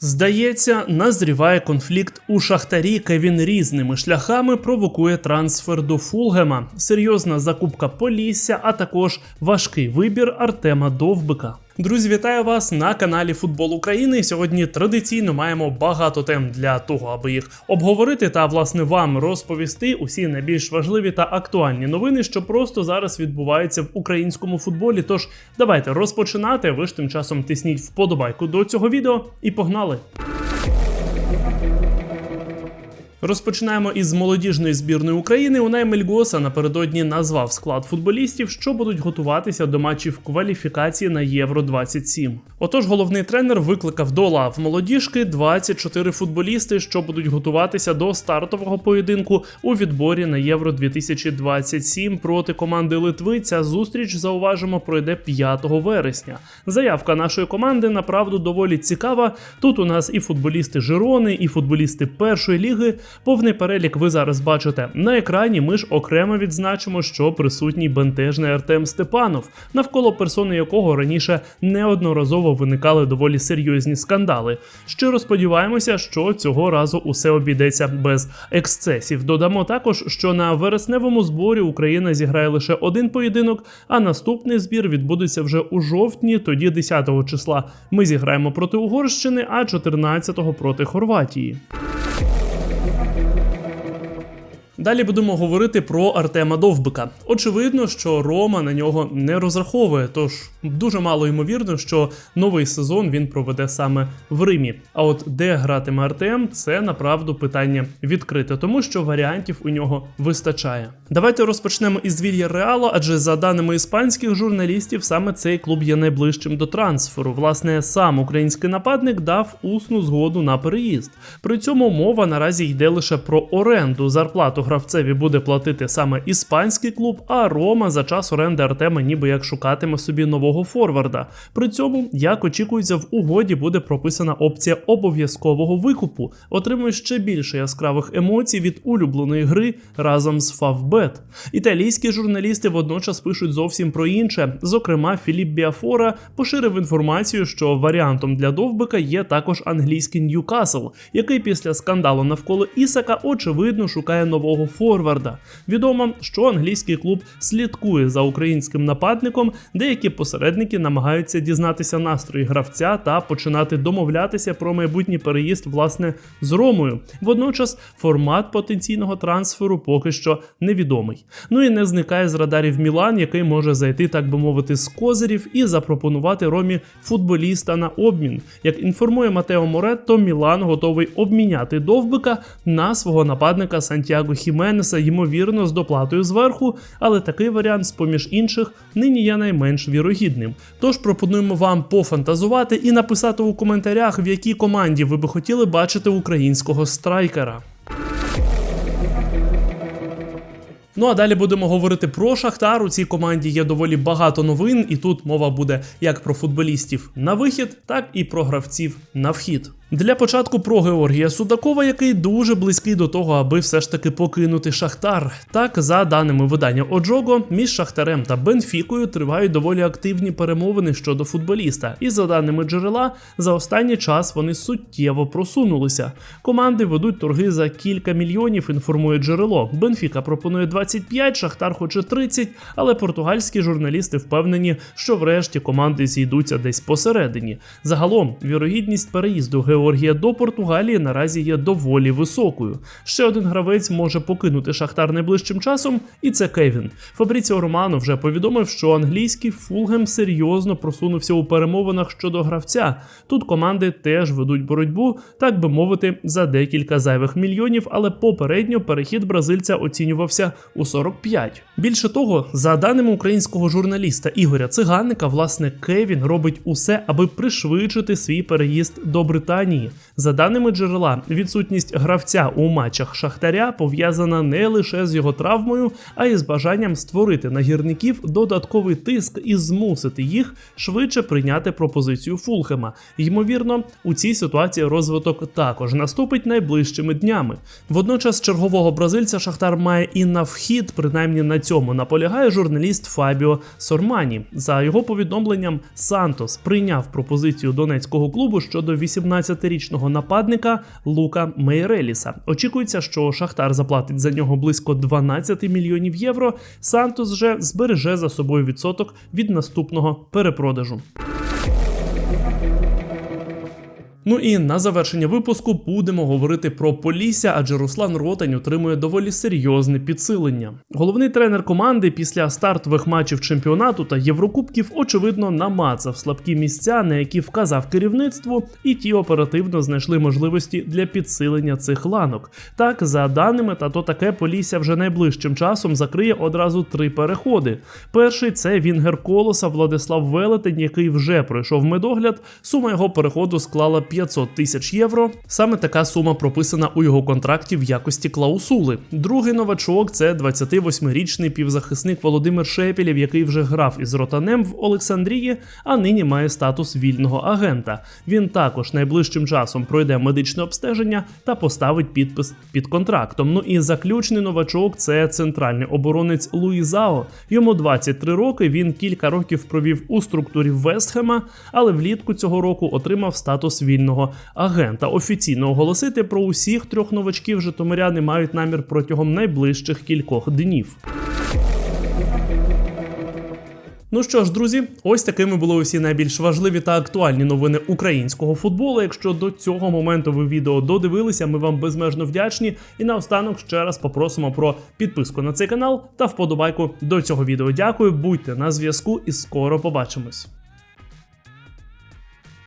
Здається, назріває конфлікт у шахтарі. Кевін різними шляхами провокує трансфер до Фулгема, серйозна закупка Полісся, а також важкий вибір Артема Довбика. Друзі, вітаю вас на каналі Футбол України. Сьогодні традиційно маємо багато тем для того, аби їх обговорити та власне вам розповісти усі найбільш важливі та актуальні новини, що просто зараз відбуваються в українському футболі. Тож давайте розпочинати. Ви ж тим часом тисніть вподобайку до цього відео і погнали. Розпочинаємо із молодіжної збірної України. Унай Мельгоса напередодні назвав склад футболістів, що будуть готуватися до матчів кваліфікації на Євро 27. Отож, головний тренер викликав до лав молодіжки 24 футболісти, що будуть готуватися до стартового поєдинку у відборі на Євро 2027 проти команди Литви. Ця зустріч зауважимо пройде 5 вересня. Заявка нашої команди направду доволі цікава. Тут у нас і футболісти Жирони, і футболісти першої ліги. Повний перелік ви зараз бачите на екрані. Ми ж окремо відзначимо, що присутній бентежний Артем Степанов, навколо персони якого раніше неодноразово виникали доволі серйозні скандали. Щиро сподіваємося, що цього разу усе обійдеться без ексцесів. Додамо також, що на вересневому зборі Україна зіграє лише один поєдинок, а наступний збір відбудеться вже у жовтні. Тоді 10 числа ми зіграємо проти Угорщини, а 14-го проти Хорватії. Далі будемо говорити про Артема Довбика. Очевидно, що Рома на нього не розраховує, тож дуже мало ймовірно, що новий сезон він проведе саме в Римі. А от де гратиме Артем, це направду питання відкрите, тому що варіантів у нього вистачає. Давайте розпочнемо із Вілья Реалу, адже за даними іспанських журналістів, саме цей клуб є найближчим до трансферу. Власне, сам український нападник дав усну згоду на переїзд. При цьому мова наразі йде лише про оренду. Зарплату гравцеві буде платити саме іспанський клуб, а Рома за час оренди Артема ніби як шукатиме собі нового форварда. При цьому, як очікується, в угоді буде прописана опція обов'язкового викупу. Отримує ще більше яскравих емоцій від улюбленої гри разом з Фавбет. Італійські журналісти водночас пишуть зовсім про інше. Зокрема, Філіп Біафора поширив інформацію, що варіантом для довбика є також англійський Ньюкасл, який після скандалу навколо Ісака очевидно шукає нового форварда. Відомо, що англійський клуб слідкує за українським нападником. Деякі посередники намагаються дізнатися настрої гравця та починати домовлятися про майбутній переїзд власне з Ромою. Водночас формат потенційного трансферу поки що невідомий. Ну і не зникає з радарів Мілан, який може зайти, так би мовити, з козирів і запропонувати Ромі футболіста на обмін. Як інформує Матео Моретто, Мілан готовий обміняти довбика на свого нападника Сантьяго Хіменеса, ймовірно, з доплатою зверху, але такий варіант, з поміж інших, нині є найменш вірогідним. Тож пропонуємо вам пофантазувати і написати у коментарях, в якій команді ви би хотіли бачити українського страйкера. Ну а далі будемо говорити про Шахтар. У цій команді є доволі багато новин, і тут мова буде як про футболістів на вихід, так і про гравців на вхід. Для початку про Георгія Судакова, який дуже близький до того, аби все ж таки покинути Шахтар. Так, за даними видання Оджого, між Шахтарем та Бенфікою тривають доволі активні перемовини щодо футболіста. І за даними джерела, за останній час вони суттєво просунулися. Команди ведуть торги за кілька мільйонів. Інформує джерело. Бенфіка пропонує 25, Шахтар хоче 30, але португальські журналісти впевнені, що врешті команди зійдуться десь посередині. Загалом, вірогідність переїзду Георгія до Португалії наразі є доволі високою. Ще один гравець може покинути Шахтар найближчим часом, і це Кевін. Фабріціо Романо вже повідомив, що англійський Фулгем серйозно просунувся у перемовинах щодо гравця. Тут команди теж ведуть боротьбу, так би мовити, за декілька зайвих мільйонів, але попередньо перехід бразильця оцінювався у 45. Більше того, за даними українського журналіста Ігоря Циганника, власне Кевін робить усе, аби пришвидшити свій переїзд до Британії. компанії За даними джерела, відсутність гравця у матчах Шахтаря пов'язана не лише з його травмою, а й з бажанням створити на гірників додатковий тиск і змусити їх швидше прийняти пропозицію Фулхема. Ймовірно, у цій ситуації розвиток також наступить найближчими днями. Водночас чергового бразильця Шахтар має і на вхід, принаймні на цьому наполягає журналіст Фабіо Сормані. За його повідомленням, Сантос прийняв пропозицію донецького клубу щодо 18-річного нападника Лука Мейреліса. Очікується, що Шахтар заплатить за нього близько 12 мільйонів євро. Сантос же збереже за собою відсоток від наступного перепродажу. Ну і на завершення випуску будемо говорити про Полісся, адже Руслан Ротань отримує доволі серйозне підсилення. Головний тренер команди після стартових матчів чемпіонату та Єврокубків очевидно намацав слабкі місця, на які вказав керівництву, і ті оперативно знайшли можливості для підсилення цих ланок. Так, за даними, та то таке Полісся вже найближчим часом закриє одразу три переходи. Перший це Вінгер Колоса Владислав Велетень, який вже пройшов медогляд. Сума його переходу склала 500 тисяч євро. Саме така сума прописана у його контракті в якості клаусули. Другий новачок це 28-річний півзахисник Володимир Шепілєв, який вже грав із Ротанем в Олександрії, а нині має статус вільного агента. Він також найближчим часом пройде медичне обстеження та поставить підпис під контрактом. Ну і заключний новачок це центральний оборонець Луїзао. Йому 23 роки. Він кілька років провів у структурі Вестхема, але влітку цього року отримав статус вільного агента. Офіційно оголосити про усіх трьох новачків житомиряни мають намір протягом найближчих кількох днів. Ну що ж, друзі, ось такими були усі найбільш важливі та актуальні новини українського футболу. Якщо до цього моменту ви відео додивилися, ми вам безмежно вдячні. І наостанок ще раз попросимо про підписку на цей канал та вподобайку до цього відео. Дякую, будьте на зв'язку і скоро побачимось.